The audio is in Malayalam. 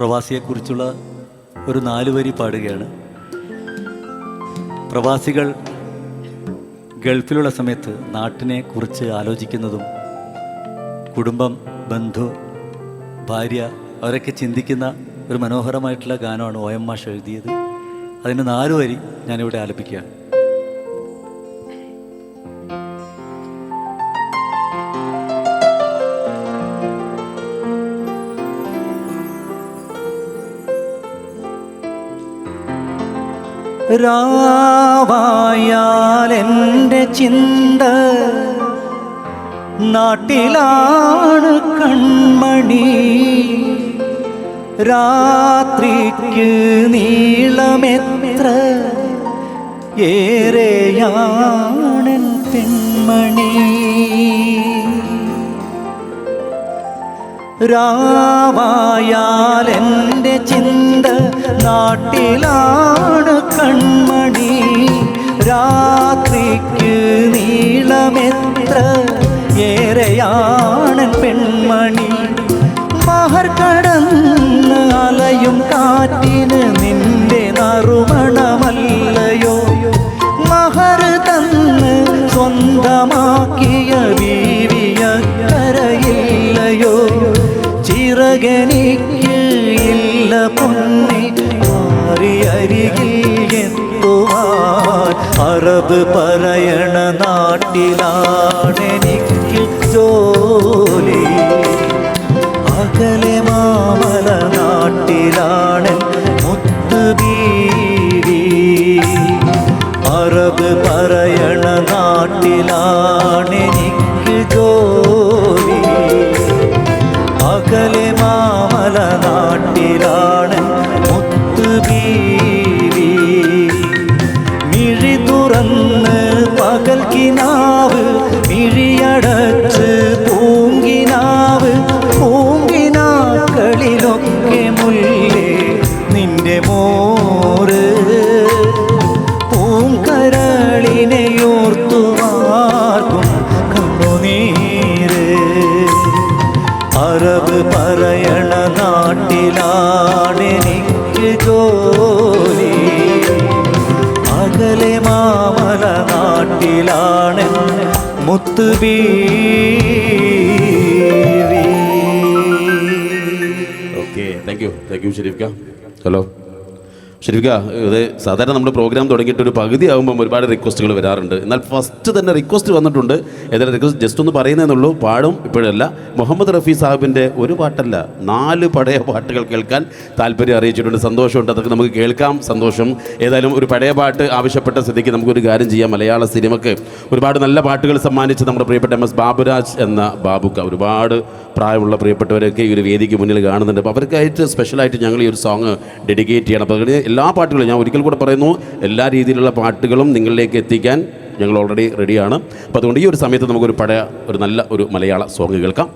പ്രവാസിയെക്കുറിച്ചുള്ള ഒരു നാലുവരി പാടുകയാണ്. പ്രവാസികൾ ഗൾഫിലുള്ള സമയത്ത് നാട്ടിനെ കുറിച്ച് ആലോചിക്കുന്നതും കുടുംബം ബന്ധു ഭാര്യ അവരൊക്കെ ചിന്തിക്കുന്ന ഒരു മനോഹരമായിട്ടുള്ള ഗാനമാണ് ഒ എം മാഷ് എഴുതിയത്. അതിന് നാലുവരി ഞാനിവിടെ ആലപിക്കുകയാണ്. രാവായാൽ ചിന്ത നാട്ടിലാണ് കൺമണി. രാത്രിക്ക് നീളമെത്ര ഏറെയാണൻ പെൺമണി. രാവായാൽ എന്റെ ചിന്ത നാട്ടിലാണ് ഏറെയാണൻ പെൺമണി. മഹർ കടന്ന് അലയും കാറ്റിന് നിന്റെ നറുമണമല്ലയോ. മഹർ തന്ന് സ്വന്തമാക്കിയ വീവിയ കരയില്ലയോ ചിറകനിക്ക് ഇല്ല പൊന്നി മാറി അരികിൽ എത്തുവാൻ അറബ് പറയണ നാട്ടിലാണെനിക്ക് ജോലി മോറ് പൂങ്കരളിനെയോർത്തുമാർക്കും കണ്ണുനീര്. അറബ് പറയണ നാട്ടിലാണെനിക്ക് ജോലി. അകലെ മാമല നാട്ടിലാണ് Muthubeevi okay thank you thank you ഷെരീഫ്ക hello ഷെരീഫ്ക ഇത് സാധാരണ നമ്മുടെ പ്രോഗ്രാം തുടങ്ങിയിട്ട് ഒരു പകുതി ആകുമ്പം ഒരുപാട് റിക്വസ്റ്റുകൾ വരാറുണ്ട്. എന്നാൽ ഫസ്റ്റ് തന്നെ റിക്വസ്റ്റ് വന്നിട്ടുണ്ട്. ഏതായാലും റിക്വസ്റ്റ് ജസ്റ്റ് ഒന്ന് പറയുന്നതെന്നുള്ളൂ പാടും ഇപ്പോഴല്ല. മുഹമ്മദ് റഫീ സാഹിബിന്റെ ഒരു പാട്ടല്ല നാല് പഴയ പാട്ടുകൾ കേൾക്കാൻ താല്പര്യം അറിയിച്ചിട്ടുണ്ട്. സന്തോഷമുണ്ട് അതൊക്കെ നമുക്ക് കേൾക്കാം. സന്തോഷം. ഏതായാലും ഒരു പഴയ പാട്ട് ആവശ്യപ്പെട്ട സ്ഥിതിക്ക് നമുക്കൊരു കാര്യം ചെയ്യാം. മലയാള സിനിമയ്ക്ക് ഒരുപാട് നല്ല പാട്ടുകൾ സമ്മാനിച്ച് നമ്മുടെ പ്രിയപ്പെട്ട എം എസ് ബാബുരാജ് എന്ന ബാബുക്ക ഒരുപാട് പ്രായമുള്ള പ്രിയപ്പെട്ടവരൊക്കെ ഈ ഒരു വേദിക്ക് മുന്നിൽ കാണുന്നുണ്ട്. അപ്പോൾ അവർക്കായിട്ട് സ്പെഷ്യലായിട്ട് ഞങ്ങൾ ഈ ഒരു സോങ് ഡെഡിക്കേറ്റ് ചെയ്യണം. അപ്പോൾ എല്ലാ പാട്ടുകളും ഞാൻ ഒരിക്കൽ കൂടെ പറയുന്നു എല്ലാ രീതിയിലുള്ള പാട്ടുകളും നിങ്ങളിലേക്ക് എത്തിക്കാൻ ഞങ്ങൾ ഓൾറെഡി റെഡിയാണ് അപ്പോൾ അതുകൊണ്ട് ഈ ഒരു സമയത്ത് നമുക്കൊരു പഴയ ഒരു നല്ല ഒരു മലയാള സോങ് കേൾക്കാം.